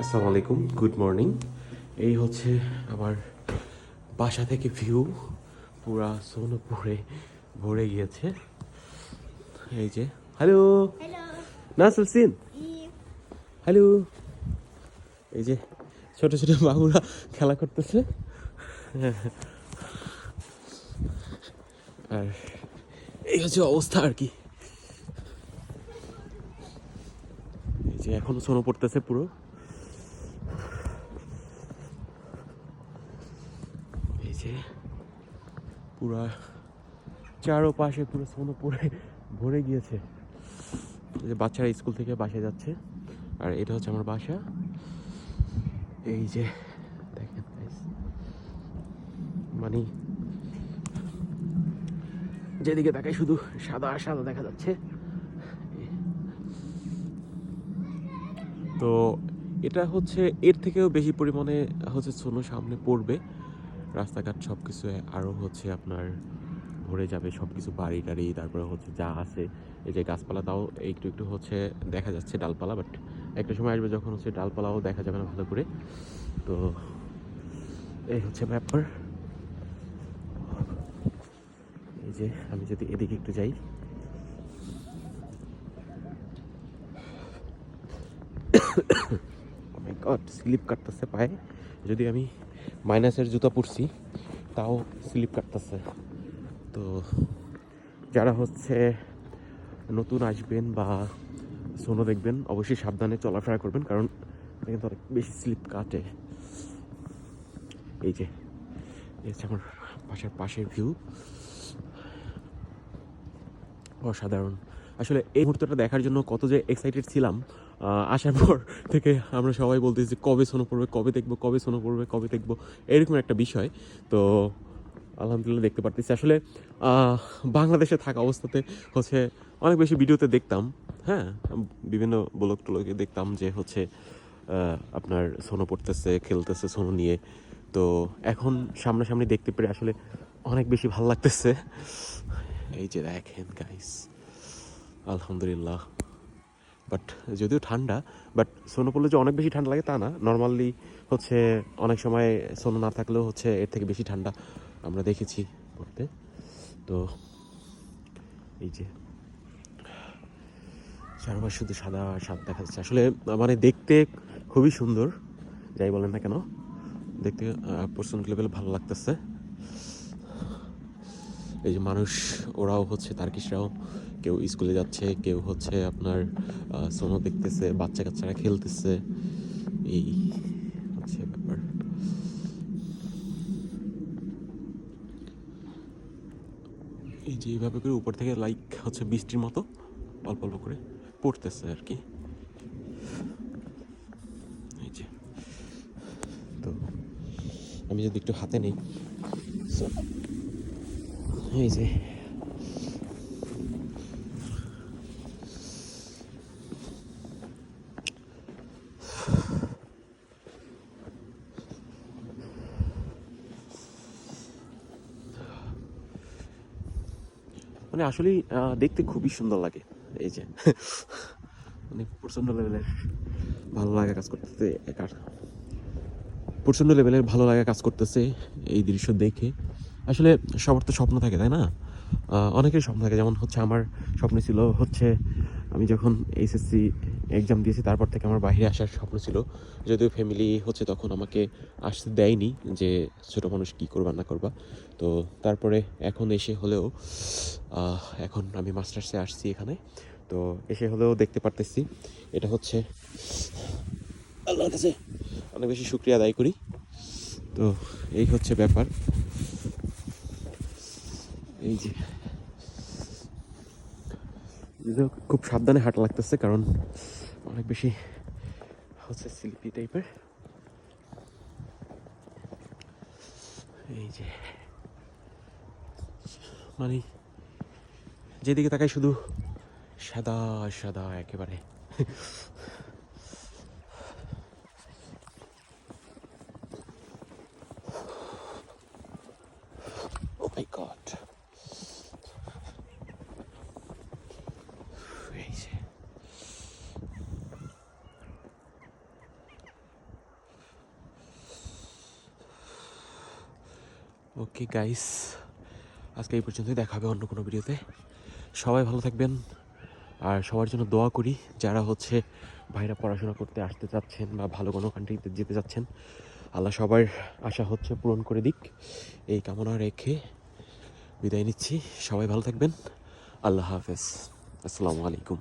আসসালামু আলাইকুম good morning এই হচ্ছে আমার বাসা থেকে ভিউ পুরা সোনো ভরে ভরে গিয়েছে। এই যে হ্যালো. নাসুল সিন? হ্যালো এই যে ছোট ছোট বাবুরা খেলা করতেছে। আর এই হচ্ছে অবস্থা আর কি। এই যে এখনও সোনো পড়তেছে পুরো। যে পুরা চারো পাশে পুরো সোনো পড়ে ভরে গিয়েছে। যে বাচ্চারা স্কুল থেকে বাসায় যাচ্ছে। আর এটা হচ্ছে আমার বাসা। এই যে দেখেন মানে যেদিকে তাকাই শুধু সাদা সাদা দেখা যাচ্ছে। তো এটা হচ্ছে, এর থেকেও বেশি পরিমাণে হচ্ছে সোনো সামনে পড়বে। রাস্তাঘাট সব কিছু আরও হচ্ছে আপনার ভরে যাবে সব কিছু বাড়ি টাড়ি, তারপরে হচ্ছে যা আছে, এই যে গাছপালা তাও একটু একটু হচ্ছে দেখা যাচ্ছে ডালপালা বাট একটা সময় আসবে যখন হচ্ছে ডালপালাও দেখা যাবে না ভালো করে। তো এই হচ্ছে ব্যাপার। এই যে আমি যদি এদিকে একটু যাই। মাই স্লিপ কাটতেছে পায়ে। যদি আমি মাইনাসের জুতা পরছি, তাও স্লিপ কাটতেছে। তো যারা হচ্ছে নতুন আসবেন বা সোনো দেখবেন, অবশ্যই সাবধানে চলাফেরা করবেন, কারণ কিন্তু অনেক বেশি স্লিপ কাটে। এই যে হচ্ছে আমার পাশের পাশের ভিউ। অসাধারণ। আসলে এই মুহূর্তটা দেখার জন্য কত যে এক্সাইটেড ছিলাম আসার পর থেকে আমরা সবাই বলতেছি, কবে সোনো পড়বে? কবে দেখব? কবে সোনো পড়বে? কবে দেখব? এরকম একটা বিষয়। তো আলহামদুলিল্লাহ দেখতে পারতেছি। আসলে বাংলাদেশে থাকা অবস্থাতে হচ্ছে অনেক বেশি ভিডিওতে দেখতাম হ্যাঁ? বিভিন্ন ব্লগ টলগে দেখতাম যে হচ্ছে আপনার সোনো পড়তেছে, খেলতেছে সোনো নিয়ে। তো এখন সামনাসামনি দেখতে পেরে আসলে অনেক বেশি ভালো লাগতেছে। এই যে দেখেন গাইস আলহামদুলিল্লাহ। বাট যদিও ঠান্ডা, বাট সোনো পড়লে যে অনেক বেশি ঠান্ডা লাগে তা না। নর্মালি হচ্ছে অনেক সময় সোনো না থাকলেও হচ্ছে এর থেকে বেশি ঠান্ডা আমরা দেখেছি পড়তে তো এই যে চারপাশ শুধু সাদা সাদা দেখা যাচ্ছে। আসলে মানে দেখতে খুবই সুন্দর, যাই বলেন না কেন। দেখতে পার্সোনাল লেভেল ভালো লাগতেছে। এই যে মানুষ, ওরাও হচ্ছে তার্কিশরাও। কেউ স্কুলে যাচ্ছে, কেউ হচ্ছে আপনার সোনো দেখতেছে বাচ্চা কাচ্চারা খেলতেছে। এই হচ্ছে ব্যাপার। এই যে এইভাবে করে উপর থেকে লাইক হচ্ছে বৃষ্টির মতো, অল্প অল্প করে পড়তেছে আর কি। এই যে। তো আমি যদি একটু হাতে নেই এই যে। মানে আসলে দেখতে খুবই সুন্দর লাগে। এই যে। মানে প্রচণ্ড লেভেলের ভালো লাগা কাজ করতেছে একার। প্রচণ্ড লেভেলের ভালো লাগা কাজ করতেছে এই দৃশ্য দেখে। আসলে সবার তো স্বপ্ন থাকে, তাই না? অনেকের স্বপ্ন থাকে, যেমন হচ্ছে আমার স্বপ্ন ছিল হচ্ছে আমি যখন এইচএসসি এক্সাম দিয়েছি, তারপর থেকে আমার বাইরে আসার স্বপ্ন ছিল। যদিও ফ্যামিলি হচ্ছে তখন আমাকে আসতে দেয়নি যে ছোটো মানুষ কী করবা, না করবা। তো তারপরে এখন এসে হলেও এখন আমি মাস্টার্সে আসছি এখানে। তো এসে হলেও দেখতে পারতেছি, এটা হচ্ছে আল্লাহর কাছে অনেক বেশি শুক্রিয়া আদায় করি। তো এই হচ্ছে ব্যাপার। এই যে। খুব সাবধানে হাঁটা লাগতেছে, কারণ অনেক বেশি হচ্ছে স্লিপি টাইপের। এই যে। মানে যেদিকে তাকাই শুধু সাদা সাদা একেবারে Oh my god. এই যে ওকে গাইস আজকে এই পর্যন্তই, দেখা হবে অন্য কোনো ভিডিওতে। সবাই ভালো থাকবেন, আর সবার জন্য দোয়া করি, যারা হচ্ছে বাইরে পড়াশোনা করতে আসতে চাচ্ছেন বা ভালো কোনো কান্ট্রিতে যেতে চাচ্ছেন, আল্লাহ সবার আশা হচ্ছে পূরণ করে দিক। এই কামনা রেখে বিদায় নিচ্ছি। সবাই ভালো থাকবেন। আল্লাহ হাফেজ। আসসালামু আলাইকুম।